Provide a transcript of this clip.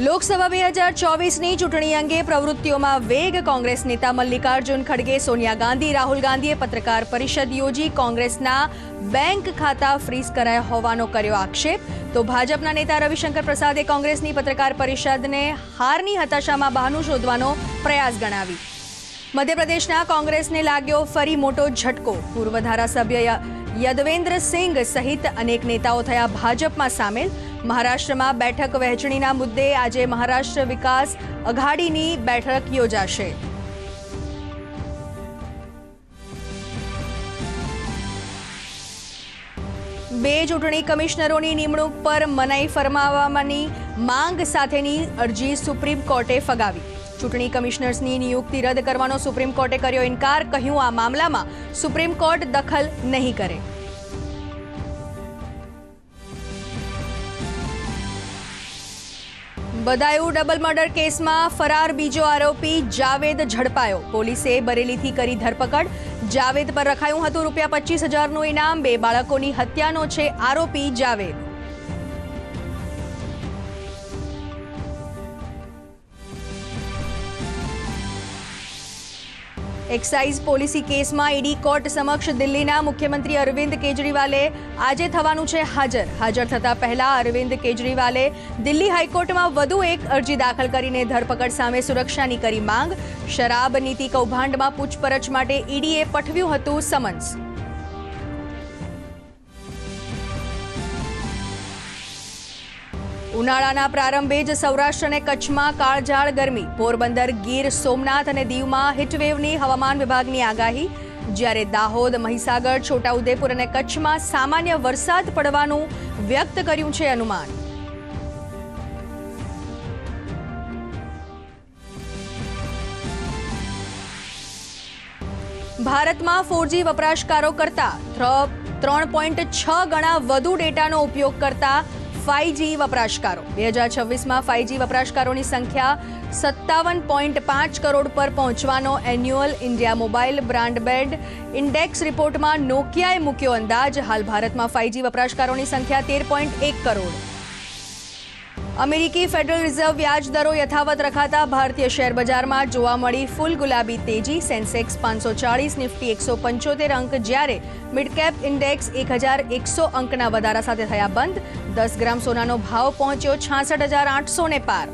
લોકસભા બે હજાર ચોવીસની ચૂંટણી અંગે પ્રવૃત્તિઓમાં વેગ કોંગ્રેસ નેતા મલ્લિકાર્જુન ખડગે, સોનિયા ગાંધી, રાહુલ ગાંધીએ પત્રકાર પરિષદ યોજી કોંગ્રેસના બેંક ખાતા ફ્રીઝ કરાયા હોવાનો કર્યો આક્ષેપ. તો ભાજપના નેતા રવિશંકર પ્રસાદે કોંગ્રેસની પત્રકાર પરિષદને હારની હતાશામાં બહાનું શોધવાનો પ્રયાસ ગણાવી. મધ્યપ્રદેશના કોંગ્રેસને લાગ્યો ફરી મોટો ઝટકો. પૂર્વ ધારાસભ્ય યદવેન્દ્ર સિંઘ સહિત અનેક નેતાઓ થયા ભાજપમાં સામેલ. મહારાષ્ટ્રમાં બેઠક વહેંચણીના મુદ્દે આજે મહારાષ્ટ્ર વિકાસ અઘાડીની બેઠક યોજાશે. બે ચૂંટણી કમિશનરોની નિમણૂક પર મનાઈ ફરમાવવાની માંગ સાથેની અરજી સુપ્રીમ કોર્ટે ફગાવી. ચૂંટણી કમિશનર્સની નિયુક્તિ રદ કરવાનો સુપ્રીમ કોર્ટે કર્યો ઇનકાર, કહ્યું આ મામલામાં સુપ્રીમ કોર્ટ દખલ નહીં કરે. બદાયુ ડબલ મર્ડર કેસમાં ફરાર બીજો આરોપી જાવેદ ઝડપાયો. પોલીસે બરેલીથી કરી ધરપકડ. જાવેદ પર રખાયું હતું રૂપિયા પચીસ હજારનું ઇનામ. બે બાળકોની હત્યાનો છે આરોપી જાવેદ. એક્સાઇઝ પોલિસી કેસમાં ઈડી કોર્ટ સમક્ષ દિલ્હીના મુખ્યમંત્રી અરવિંદ કેજરીવાલે આજે થવાનું છે હાજર. હાજર થતા પહેલા અરવિંદ કેજરીવાલે દિલ્હી હાઈકોર્ટમાં વધુ એક અરજી દાખલ કરીને ધરપકડ સામે સુરક્ષાની કરી માંગ. શરાબ નીતિ કૌભાંડમાં પૂછપરછ માટે ઈડીએ પઠવ્યું હતું સમન્સ. ઉનાળાના પ્રારંભે જ સૌરાષ્ટ્ર અને કચ્છમાં કાળઝાળ ગરમી. પોરબંદર, ગીર, સોમનાથ અને દીવમાં હીટવેવની હવામાન વિભાગની આગાહી. જ્યારે દાહોદ, મહીસાગર, છોટાઉદેપુર અને કચ્છમાં સામાન્ય વરસાદ પડવાનું વ્યક્ત કર્યું છે અનુમાન. ભારતમાં ફોરજી વપરાશકારો કરતા ત્રણ પોઈન્ટ છ ગણા વધુ ડેટાનો ઉપયોગ કરતા ફાઇવજી વપરાશકારો. બે હજાર છવ્વીસમાં ફાઇવજી વપરાશકારોની સંખ્યા સત્તાવન પોઈન્ટ પાંચ કરોડ પર પહોંચવાનો annual India mobile broadband index રિપોર્ટમાં નોકિયાએ મૂક્યો અંદાજ. હાલ ભારતમાં ફાઇવજી વપરાશકારોની સંખ્યા તેર પોઈન્ટ એક કરોડ. અમેરિકી ફેડરલ રિઝર્વ વ્યાજ દરો યથાવત રખાતા ભારતીય શેર બજારમાં જોવા મળી ફૂલ ગુલાબી તેજી. સેન્સેક્સ પાંચસો ચાળીસ, નિફ્ટી એકસો પંચોતેર અંક જ્યારે મિડકેપ ઇન્ડેક્સ એક હજાર એકસો અંકના વધારા સાથે થયા બંધ. દસ ગ્રામ સોનાનો ભાવ પહોંચ્યો છાસઠ હજાર આઠસો ને પાર.